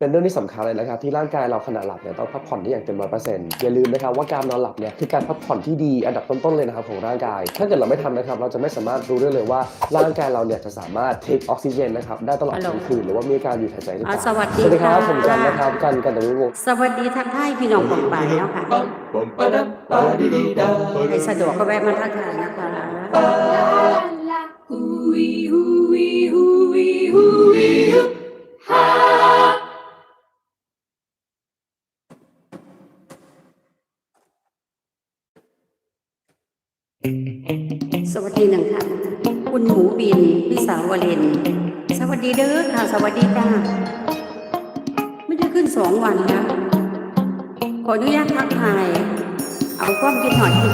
เป็นเรื่องที่สำคัญเลยนะครับที่ร่างกายเราขณะหลับเนี่ยต้องพักผ่อนที่อย่างเต็มร้อยเปอร์เซ็นต์อย่าลืมนะครับว่าการนอนหลับเนี่ยคือการพักผ่อนที่ดีอันดับต้นๆเลยนะครับของร่างกาย ถ้าเกิดเราไม่ทำนะครับเราจะไม่สามารถรู้ได้เลยว่าร่างกายเราเนี่ยจะสามารถเทคออกซิเจนนะครับได้ตลอดทั้งคืนหรือว่ามีการหยุดหายใจหรือเปอ่าล่าสวัสดีสวัสดีครับค่ะผมกันนะครับกันกันตะวิวงศ์สวัสดีทักทายพี่น้องของป่ายเนาะค่ะใครสะดวกก็แวะมาทักทายนะคะ สวัสดีหนึ่งค่ะ คุณหมูบินพี่สาววลินสวัสดีเด้อค่ะ สวัสดีจ้าไม่ได้ขึ้นสองวันแล้วขออนุญาตทักทาย เอาความคิดหอดคิ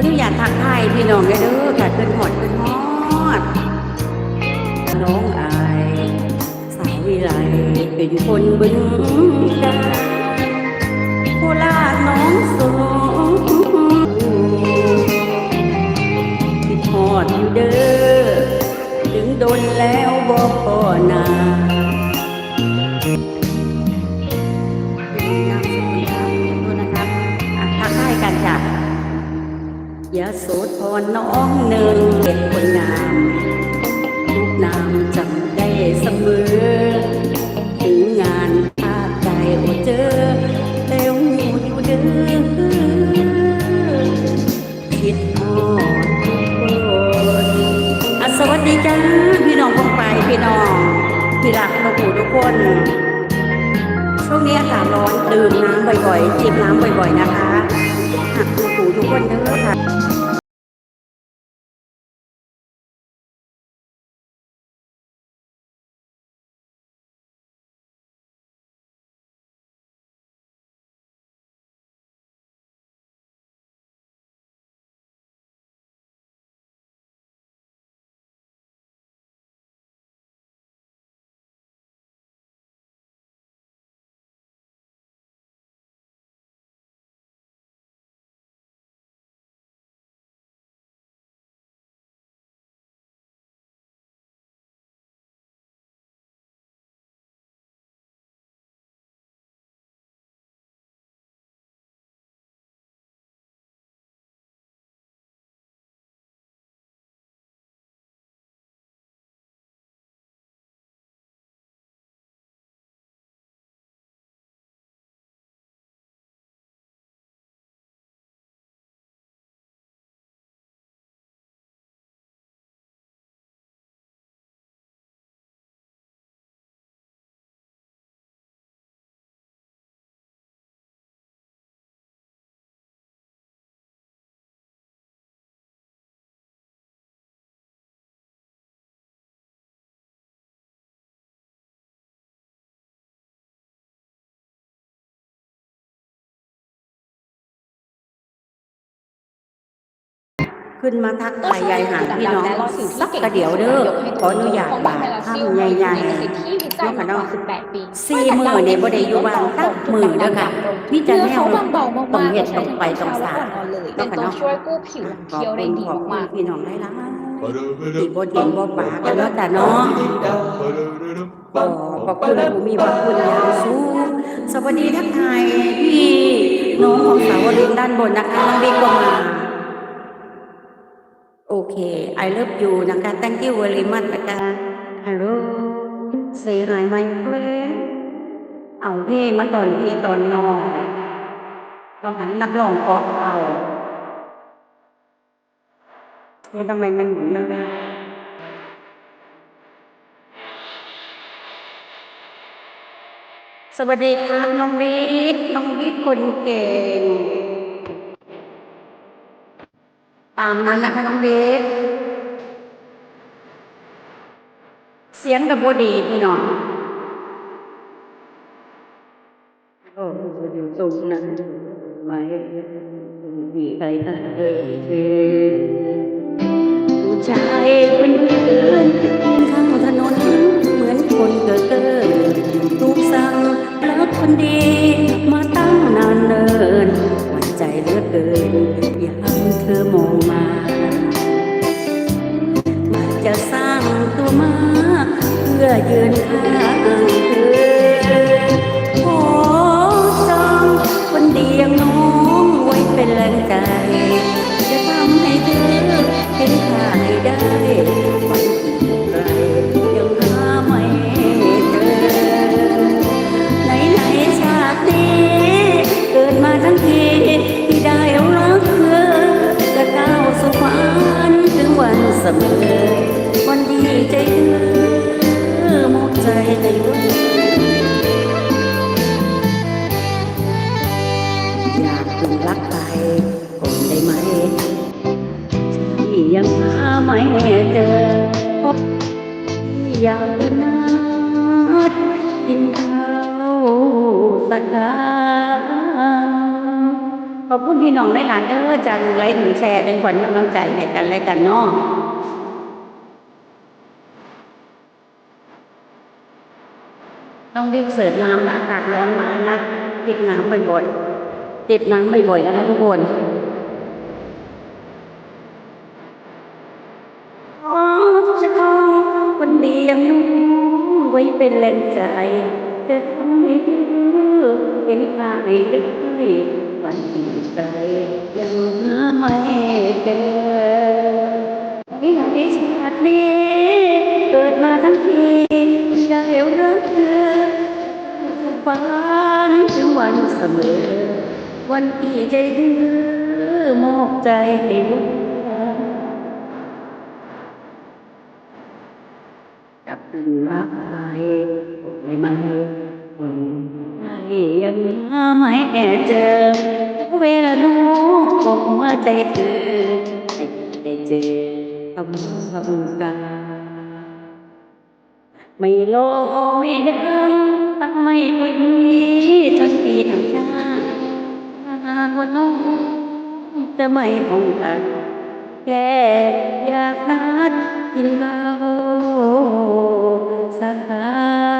ออนุญาตทักทายพี่น้องได้เด้อค่ะขึ้นหอดเป็นฮอด น้องอายสาววิไลเป็นคนบึงกาโคราชน้องสง ขึ้นมาทักทายยายหางพี่น้องสักกระเดี๋ยวเด้อขออนุญาตบาททำใหญ่ๆที่มีเนาะใจค่ะมาเนาะ18ปีสี่มื้อนี่บ่ได้อยู่บ้านตักมื้อเด้อค่ะมีแต่แนวเนื้อเขาบางเบามากๆต้องเฮ็ดใช้ต้องไปต้องสาทั้งเช้าและก่อนนอนเลยเป็นตัวช่วยกู้ผิวหลังเคี้ยวได้ดีขอบคุณมากพี่น้องได้ละที่บ่ดินบ่ปากกันเนาะจ้ะเนาะก็ขอบคุณผู้มีพระคุณอย่างสูงสวัสดีทักทายพี่น้องของสาวรินด้านบนนะคะน้องบิ๊กก็มาโอ เค I love you นะคะ thank you very much นะคะ Hello say hi my friend เอาพี่มาตอนพี่ตอนนอนตองหันนักร้องออกเอาเฮ้ยทำไมมันหมุนเลยสวัสดีครับน้องวิทย์น้องวิทย์คนเก่ง ตามนั้นนะคะน้องวิทย์สียงกับบดีพี่น้องโอ้อยู่ตรงนั้นไว้ดีใครเออผู้ชายเป็นเพื่อนยืนข้างถนนเหมือนคนเกิดเกิดถูกสั่งรักคนดีมาตั้งนานเนิน เธออยากเธอมองมาจะสร้างตัวมา เพื่อยืนข้างเธอขอจองคนดีอย่างน้องไว้เป็นแรงใจ จะทำให้เธอเห็นค่าให้ได้ ได้หลานเด้อจังไรถึงแชร์เป็นขวัญกำลังใจให้กันและกันเนาะต้องรีบเสิร์ฟน้ำนะอากาศร้อนมากนะติดน้ำบ่อยๆติดน้ำบ่อยๆนะคะทุกคนขอเจ้าคนดีอย่างน้องไว้เป็นแรงใจจะทำให้เห็นค่าให้ลึกวันที่ใจ หาไม่เจอนี่ในชาตินี้เกิดมาทั้งทีจะเอวรักเธอฝันถึงวันเสมอ วันที่ใจดื้อมอบใจให้ลูกจับดึงรักใครไม่มาให้ยังหาไม่เจอ บอกว่าใจอได้เจอคำคำกาไม่โลไม่ดังทำไมไม่มีจนปีทำชาว่าน้องจะไม่คงกันแค่อยากนัดกินเหล้าสักครั้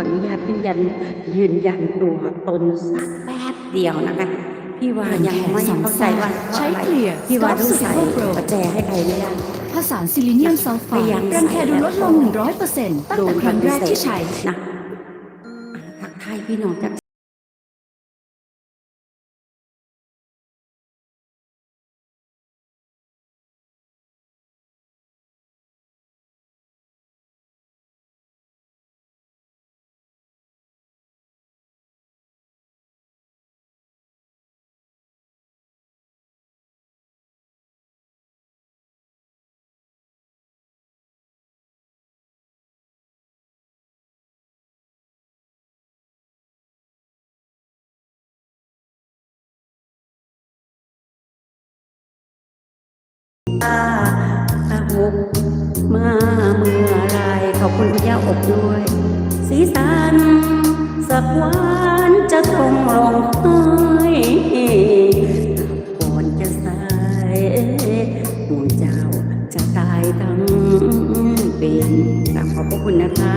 อบคุณมากขออนุญาตยืนยันยืนยันตัวตนสักแป๊บเดียวนะคะ พี่ว่ายังไม่เข้าใจว่าเพราะใช้อะไรเคลียร์พี่ว่าต้องใส่ Stop Survival Pro ประแจให้ใครไม่ได้ผสานซิลิเนียมซัลไฟพยายามด์รังแคดูลดลง 100%ตั้งแต่ครั้งแรกที่ใช้นะทักทายพี่น้องจาก อาอาหกมาเมื่อไรขอบคุณพระเจ้าอบด้วย สีสันสักวันจะต้องร้องไห้ก่อนจะสายดวงเจ้าจะตายทั้งเป็นขอบพระคุณนะคะ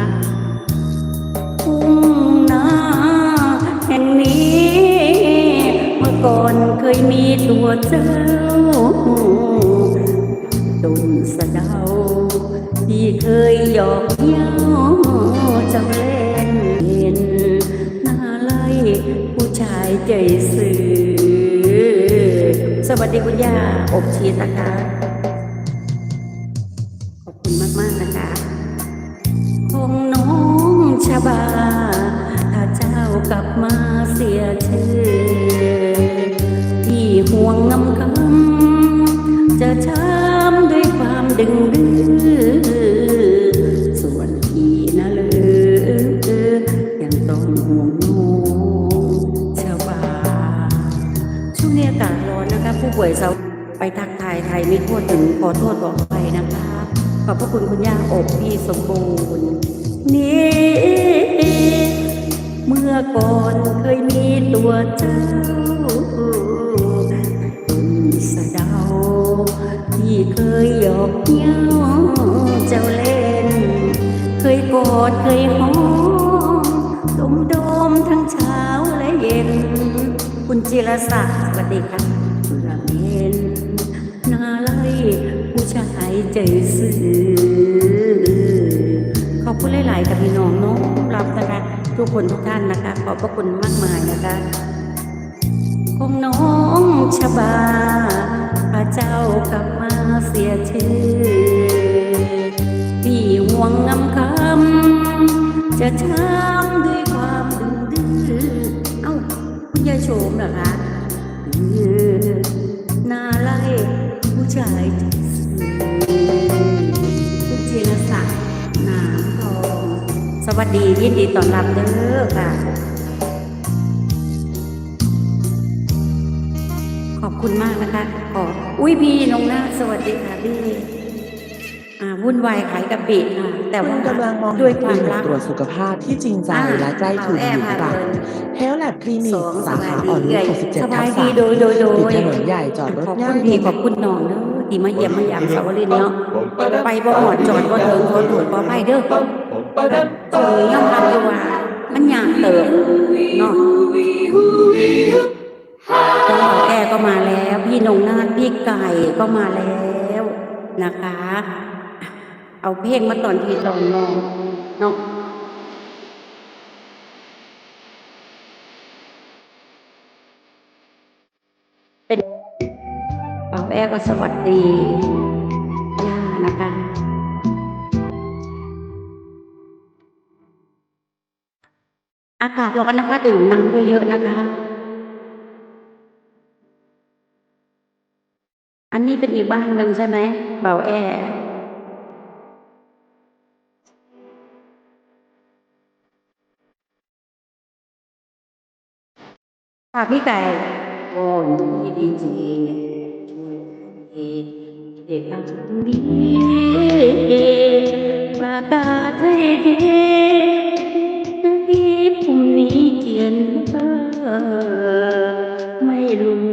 ทุ่งนาแห่งนี้ เมื่อก่อนเคยมีตัวเจ้า ยหยอกเย้าจำเล่นเห็นหน้าไล่ผู้ชายใจสื่อ สวัสดีคุณย่าอบชีสนะคะ บูรณ์นี่เมื่อก่อนเคยมีตัวเจ้าสะเดาที่เคยหยอกเย้าเจ้าเล่น เคยกอดเคยหอมดมดมทั้งเช้าและเย็น คุณจิรศักดิ์สวัสดีครับคุณรามเย็นนาไลผู้ชายใจซื่อ กับพี่น้องน้องรับนะคะ ทุกคนทุกท่านนะคะ ขอบพระคุณมากมายนะคะคงน้องชบาพระเจ้ากลับมาเสียชื่อพี่ห่วงงำคำจะช้ำด้วยความดึงดื้อเอ้าคุณยายโฉมเหรอคะดื้อนาไล่ผู้ชายใสวัสดียินดีต้อนรับเด้อค่ะ ขอบคุณมากนะคะขออุ้ยพี่นงนาถสวัสดีค่ะพี่อ่าวุ่นวายขายกะปิค่ะ แต่คุว่าณกำลังมองด้วยคหาวามคลิรันิกกตรวจสุขภาพที่จริงใจอ่าและใกล้ถึงเอาแออร์ยู่มากับเลย Health Lab Clinic สองสาขาสบายดีอ่อนนุชใหญ่67สทับาบยสาดีมโดยโดยโดยติดถนนใหญ่จอดรถขอบง่าคุยณพี่ขอบคุณน้องเด้อที่มาเยี่ยมมาหยามสาวรินเนาะไปบ่หอดจอดบ่ถึงขอโทษขออภัยเด้อ เจอยอมรับอยู่ว่ามันยากเติบเนาะน้องแอร์ก็มาแล้ว พี่นงนาพี่ไก่ก็มาแล้วนะคะ เอาเพลงมาตอนที่ตอนนองเนาะเป็นเป่าแอร์ก็สวัสดีย่านะคะ อากาศร้อนนะคะดื่มน้ำเยอะๆนะคะ อันนี้เป็นอีกบ้านหนึ่งใช่ไหมเบาแอร์ค่ะพี่ไก่โอ้ยดีจริงช่วยเด็กทำดีประกาเห็น นี้เขียนว่าไม่รู้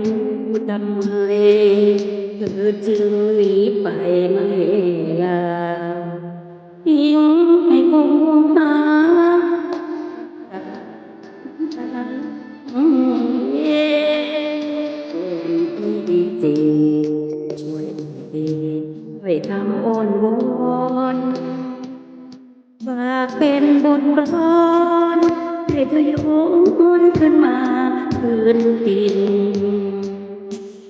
ทำไมเธอจึงหนีไปไม่ลาทิ้งให้คงหาอืมเย้ดีจริงช่วยดีช่ทำอ้อนวอนฝากเป็นบทกลอน ให้อนขึ้นมาพื้นดิน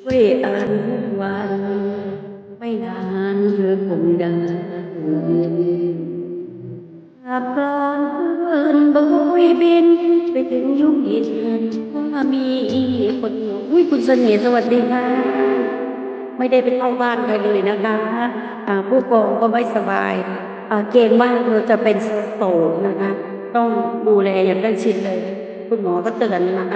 ไว้อันวัน ไม่นานเธอคงได้ขับกลอนคืนโบยบิน ไปถึงยุคอินว่ามีคนอุ้ยคุณเสน่ห์สวัสดีค่ะ ไม่ได้ไปเข้าบ้านใครเลยนะคะอ่าผู้กองก็ไม่สบายอ่าเกรงมากเราจะเป็นโตรกนะคะ ต้องดูแลอย่างใกล้ชิดเลย คุณหมอก็เตือนนะ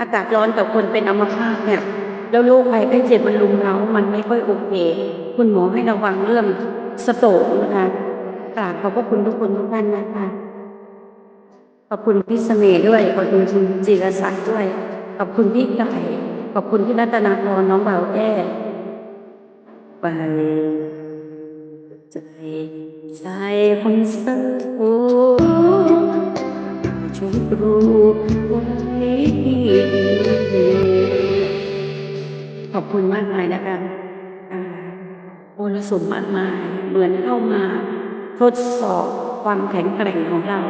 อากาศร้อนกับคนเป็นอัมพาตเนี่ยแล้วโรคภัยไข้เจ็บมันลุมเรามันไม่ค่อยโอเคคุณหมอให้ระวังเรื่องสโตรกนะคะกราบขอบพระคุณทุกคนทุกท่านนะคะขอบคุณพี่เสน่ด้วยขอบคุณคุณจิรศักดิ์ด้วยขอบคุณพี่ไก่ขอบคุณพี่รัตนาพรน้องเบาแอ้ไปใจ ใจคนเศร้าช่วยรู้ไว้ขอบคุณมากมายนะคะอ่ามรสุมมากมาย เหมือนเข้ามาทดสอบความแข็งแกร่งของเรา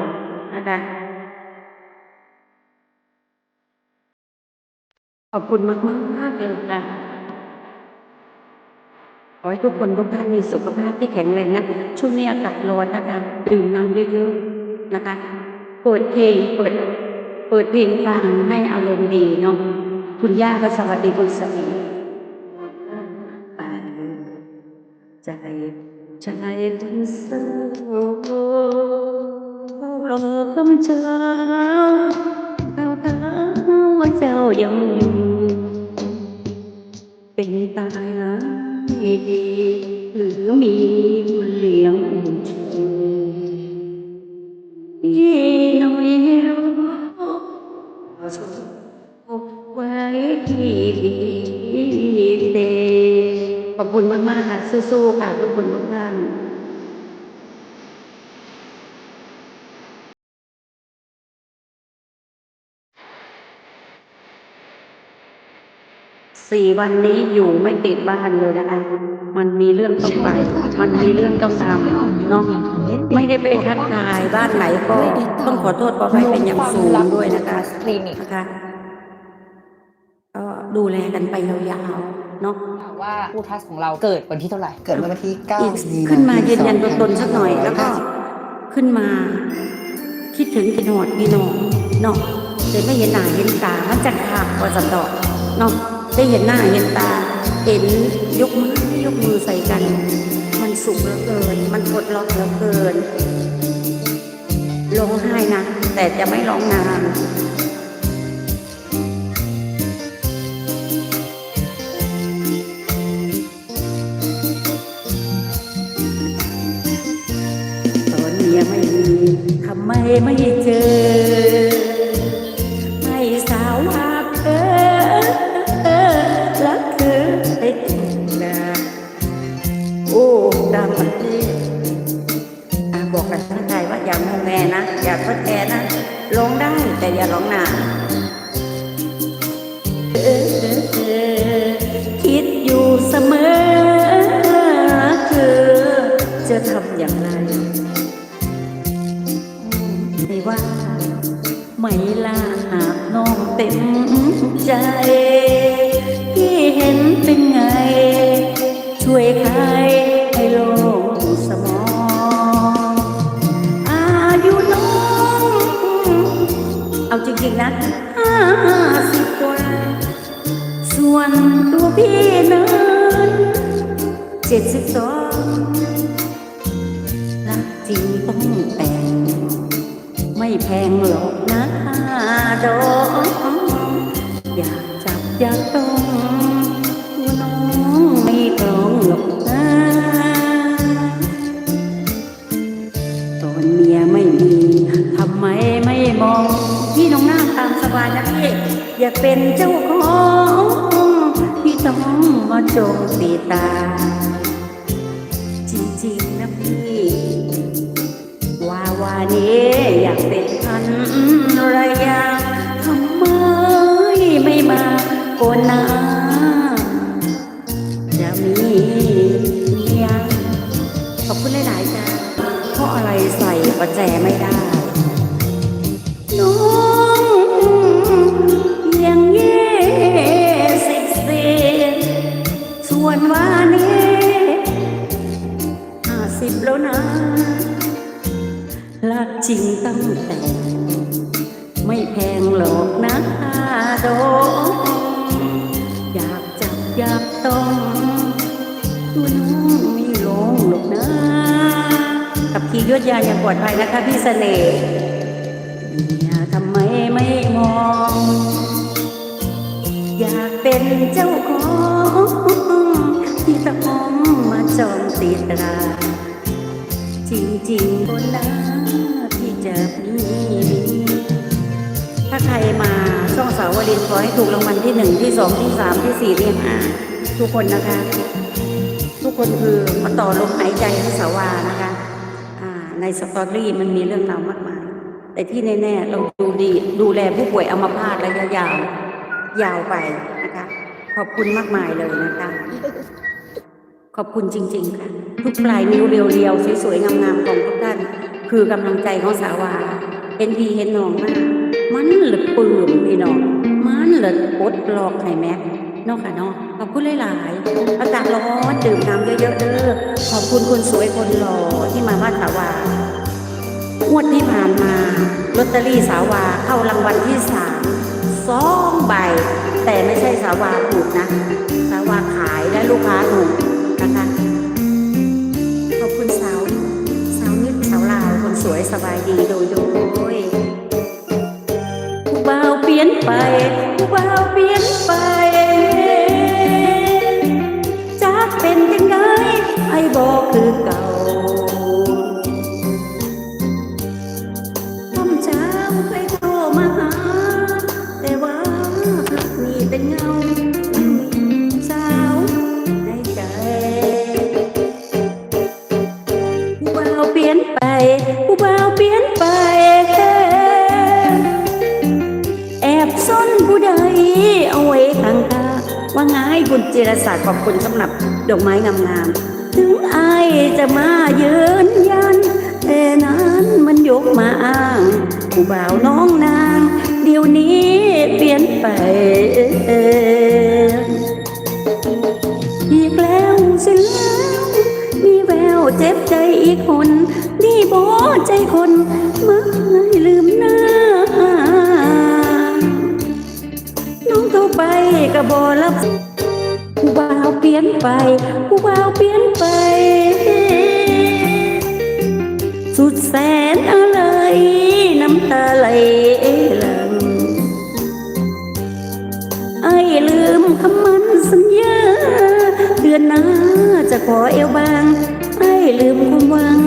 นะคะขอบคุณมากมากเลยค่ะ ขอให้ทุกคนทุกท่านมีสุขภาพที่แข็งแรงนะ ช่วงนี้อากาศร้อนนะคะดื่มน้ำเยอะๆนะคะ เปิดเพลงเปิด เปิดเพลงฟังให้อารมณ์ดีเนาะ คุณย่าก็สวัสดีคุณสามีใจใจคนเศร้ารอคำเจ้าเจ้าเท้าว่าเจ้ายังอยู่เป็เป็นตาย ดีหรือมีบุญเลี้ยงชูยี่น้อยรู้สุขไว้ที่ดีเดขอบคุณมากๆค่ะสู้ๆค่ะทุกคนทุกท่ สี่วันนี้อยู่ไม่ติดบ้านเลยนะคะ มันมีเรื่องต้องไป มันมีเรื่องต้องทำเนาะไม่ได้ไปทักทายบ้านไหนก็ต้องขอโทษขออภัยเป็นอย่างสูงด้วยนะคะคลินิกนะคะก็ดูแลกันไปยาวๆเนาะว่าผู้ทัสของเราเกิดวันที่เท่าไหร่ เกิดเมื่อวันที่อีก9มีขึ้นมายืนยันตัวตนสักหน่อยแล้วก็ขึ้นมา คิดถึงกินหอดพี่น้องเนาะแต่ไม่เห็นหน้าเห็นตามันจะขาดกว่าสันดอกเนาะ ได้เห็นหน้าเห็นตา เห็นยกมือยกมือใส่กัน มันสุขเหลือเกิน มันปลดล็อกเหลือเกินร้องไห้นะ แต่จะไม่ร้องนานตอนนี้ยังไม่มีทำไมไม่เจอ ไม่ลาหากน้องเต็มใจที่เห็นเป็นไง ช่วยใครให้โลงสมองอายุน้อง เอาจริงๆนะห้าสิบกว่าส่วนตัวพี่นั้นเจ็ดสิบสอง แพงหรอกนะดออยากจับอยากต้องน้องไม่กลองหรอกนะตอนเมียไม่มีทำไมไม่มอง พี่น้องหน้าตามสบายนะพี่ อยากเป็นเจ้าของพี่ต้องมาจมตีตา จริงๆนะพี่ว่าวานี้ กนหนาจะมีเมียขอบคุณหลาย ๆ จ้าเพราะอะไรใส่ประแจไม่ได้ ยวดยานอย่างปลอดภัยนะคะพี่เสน่ห์อย่าทำไมไม่มอง อยากเป็นเจ้าของที่ต้องมาจองติดตรา จริงๆบนน้าที่จะมีถ้าใครมาช่องสาวรินทร์ขอให้ถูกรางวัลที่หนึ่งที่สองที่สามที่สี่ที่ห้าทุกคนนะคะ ทุกคนคือมาต่อลมหายใจให้สาวานะคะ ในสตอรี่มันมีเรื่องราวมากมาย แต่ที่แน่ๆเราดูดีดูแลผู้ป่วยอัมพาตระยะยาวยาวไปนะคะ ขอบคุณมากมายเลยนะคะ ขอบคุณจริง ๆ ค่ะ ทุกปลายนิ้วเรียวๆสวยๆงามๆของทุกท่าน คือกำลังใจของสาวาเห็นพี่เห็นน้องมาก มันเหลือปื้มพี่น้อง มันเหลือปลดลอกให้แม็กนอกค่ะนาะ ขอบคุณหลายๆอากาศร้อนดื่มน้ำเยอะๆเด้อขอบคุณคนสวยคนหล่อที่มาบ้านสาวางวดที่ผ่านมาลอตเตอรี่สาวาเข้ารางวัลที่สามสองใบ แต่ไม่ใช่สาวาถูกนะ สาวาขายและลูกค้าถูกนะคะขอบคุณสาวสาวนิดสาวลาวคนสวยสบายดีโดยโดยผู้บ่าวเปลี่ยนไปผู้บ่าวเปลี่ยนไป บ่คือเก่าคำเช้าใครโทรมหา แต่ว่าหักนี่เงาสาวในใจผู้บ่าเปลี่ยนไปผู้เปลี่ยนไปแอบซ่อนผู้ใดเอาไว้ข้างตาว่าง่ายคุณเจรศาสตร์ขอบคุณสำหรับดอกไม้งามๆ จะมายืนยัน แต่นั้นมันยกมาอ้างผู้บ่าวน้องนาง เดี๋ยวนี้เปลี่ยนไป อีกแล้วสิแล้วมีแววเจ็บใจอีกคน นี่บอใจคนเมื่อลืมหน้า น้องโทรไปก็บอรับผู้บ่าวเป ลี่ยนไปผู้บ่าวเปลี่ยนไป สุดแสนอะไรน้ำตาไหลหลังไอ้ลืมคำมันสัญญา เดือนหน้าจะขอเอวบางไอ้ลืมความหวัง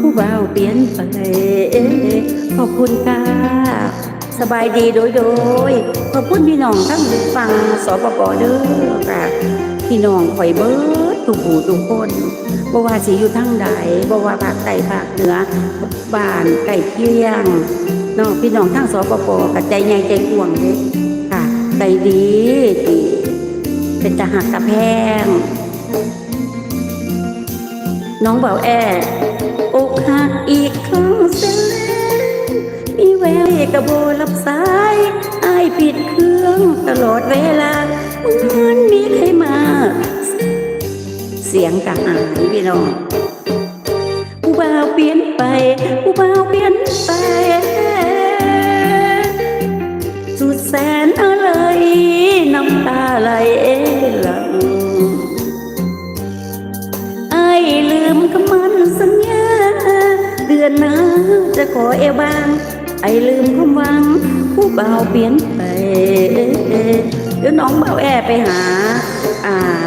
ผู้บ่าวเปลี่ยนไป ขอบคุณค่ะสบายดีโดยโดยขอบคุณพี่น้องทั้งฟังสปปเด้อค่ะ พี่น้องข่อยเบิดทุกหูทุกคนบ่ว่าสิอยู่ทั้งใดบ่ว่าภาคใต้ภาคเหนือบ้านใกล้เคียงน้องพี่น้องทั้งสปปกับใจใหญ่ใจกว้างเด้ค่ะใจดีดีเป็นตาหักตะแพง น้องเบาแออกหักอีกครั้งเสียแล้วมีแววกระโบรับสายอายปิดเครื่องตลอดเวลาเหมือนมีใครมา เสียงกะหายพี่น้องผู้บ่าวเปลี่ยนไป ผู้บ่าวเปลี่ยนไป สุดแสนอะไรน้ำตาไหลหลังไอ้ลืมคำมันสัญญา เดือนหน้าจะขอเอวบางไอ้ลืมความหวัง ผู้เบาเปลี่ยนไปเดี๋ยวน้องเบาแอไปหา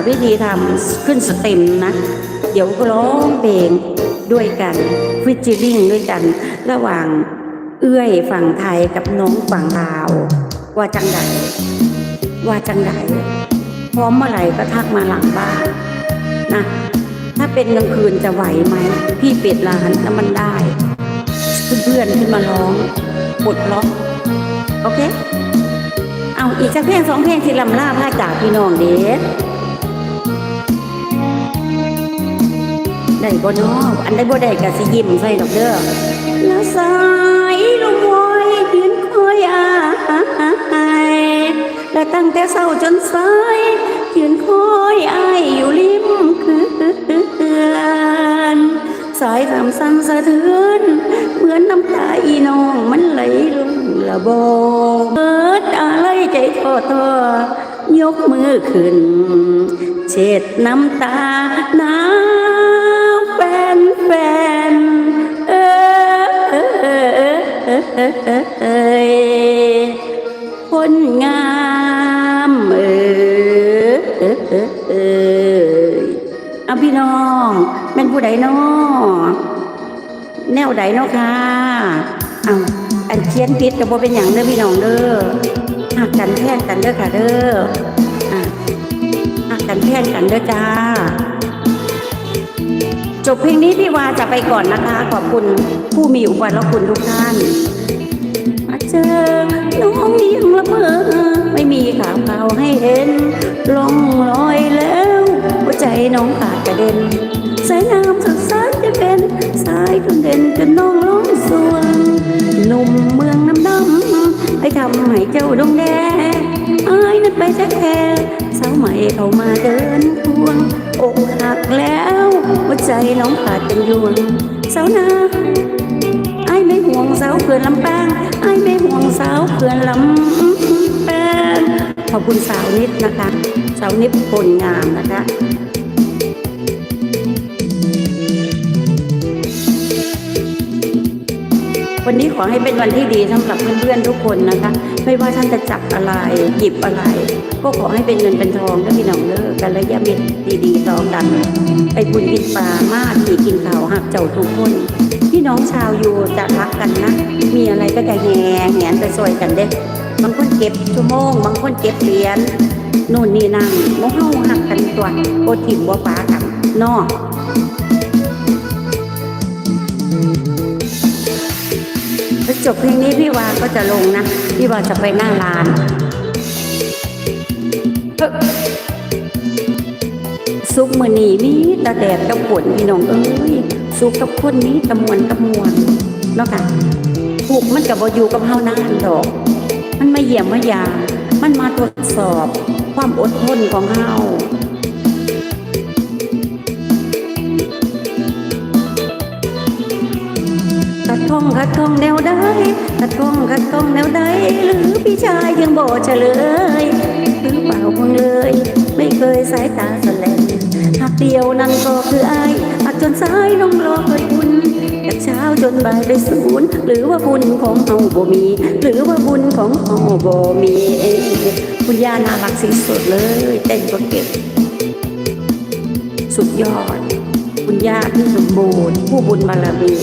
วิธีทำขึ้นสเต็มนะ เดี๋ยวร้องเพลงด้วยกันฟิชเจอริงด้วยกัน ระหว่างเอื้อยฝั่งไทยกับน้องฝั่งลาว ว่าจังใดว่าจังใดพร้อมเมื่อไหร่ก็ทักมาหลังบ้านนะถ้าเป็นกลางคืนจะไหวไหมพี่เปิดร้านแล้วมันได้ เพื่อนๆขึ้นมาร้องปลดล็อก โอเค เอาอีกสักเพลงสองเพลงที่ลำลาพาจากพี่น้องเด้ได้บ่นออันได้บ่ได้ก็สิยิ้มใส่ดอกเด้อแล้วสายลมวอยยืนคอยอายและตั้งแต่เช้าจนสายยืนคอยอายอยู่ริม สายสามสั่นสะเทือนเหมือนน้ำตาอีน้องมันไหลลงละบงเปิดอะไรใจท้อทอยกมือขึ้น เช็ดน้ำตาหนาแฟนแฟนเออเออเออเออเออเออเออคนงามเออเออเออเออเอพี่น้องเป็น ผู้ใดน้อแนวใดเนาะค่ะเอาอันเชียนพิษกับบ่เป็นอย่างเด้อพี่น้องเด้อหักกันแท่งกันเด้อค่ะเด้ออะหักกันแท่งกันเด้อจ้า จบเพลงนี้พี่วาจะไปก่อนนะคะ ขอบคุณผู้มีอุปการะคุณทุกท่านมาเจอน้องยังละเมอไม่มีข่าวข่าให้เห็นล่องลอยแล้ว หัวใจน้องขาดกระเด็น สายน้ำสดสายจะเป็นสายจนเด่นจนน้องร้องสวงหนุ่มเมืองน้ำดำไปทำให้เจ้าดงแดงอายนั้นไปแท้แค่สาวใหม่เข้ามาเดินทวงอกหักแล้วหัวใจน้องขาดเป็นยวงสาวนาไอ้ไม่ห่วงสาวเขื่อนลำปางไอ้ไม่ห่วงสาวเขื่อนลำปางขอบคุณสาวนิดนะคะ สาวนิดผลงามนะคะ วันนี้ขอให้เป็นวันที่ดีสำหรับเพื่อนๆทุกคนนะคะ ไม่ว่าท่านจะจับอะไรหยิบอะไร ก็ขอให้เป็นเงินเป็นทองและพี่น้องเลิกกันและยามิตรดีๆต่อกันไปบุญกินปลามาผีกินข้าวหักเจ้าทุกคนพี่น้องชาวยูจะรักกันนะ มีอะไรก็จะแห่แหนไปซอยกันเด้บางคนเก็บชั่วโมง บางคนเก็บเหรียญนู่นนี่นั่นมองเฮาหักกันตัวโอถิ่มบ่ปากันนอก จบเพลงนี้พี่วาก็จะลงนะ พี่วาจะไปหน้าร้านเฮ้ยสุขมื้อนี้มีแตาแดดกับฝนพี่น้องเอ้ยสุขกับคนนี้ตะมวนตะมวนเนาะค่ะทุกมันก็บ่อยู่กับเฮานานดอก มันมาเยี่ยมมายา มันมาทดสอบความอดทนของเฮา กระทงกระทงแนวใดกระทงกระทงแนวใดหรือพี่ชายยังบ่เฉลยหรือเปล่าคงเลย ไม่เคยสายตาสแลงหักเดียวนั่นก็คืออายหักจนสายน้องรอเคยบุญจากเช้าจนบ่ายได้ศูนย์หรือว่าบุญของเฮาบ่มี หรือว่าบุญของเฮาบ่มีคุณย่าน่ารักที่สุดเลยเต้นก็เก่งสุดยอด คุณย่าที่สมบูรณ์ผู้บุญบารมี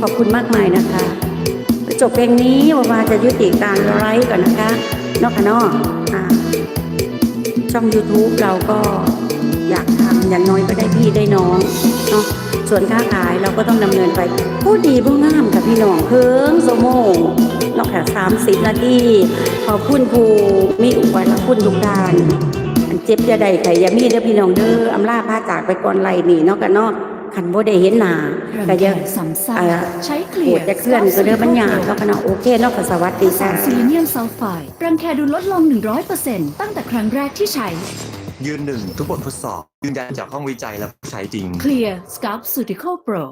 ขอบคุณมากมายนะคะจบเพลงนี้วาวาจะยุติการไลฟ์ก่อนนะคะ นอกนอกช่อง YouTube เราก็อยากทำอย่างน้อยก็ได้พี่ได้น้องเนาะส่วนค้าขายเราก็ต้องดำเนินไปผู้ดีผู้งามกับพี่น้องเพิงโซโมงนอกจากสามสิบนาทีขอบคุณผู้มีอุปการะคุณทุกด้านอันเจ็บจะได้ไข่ยามีเด้อพี่น้องเด้ออำลาพาจากไปก่อนไรนี่นาะกันเนาะ ขันบ่ได้เห็นหน้ารังก็แคยังซ้ำซากเอ่อใช้เคโหลียดร์จะเคลื่อนก็เด้อมันยากแล้วก็เนาะโอเคเนาะก็สวัสดีสาค่ะรซิลิเนียมซัลไฟด์รังแคดูลดลง 100%ตั้งแต่ครั้งแรกที่ใช้ ยืนหนึ่งทุกบททดสอบ ยืนยันจากห้องวิจัยและผู้ใช้จริง Clear Scalp Cuticle Pro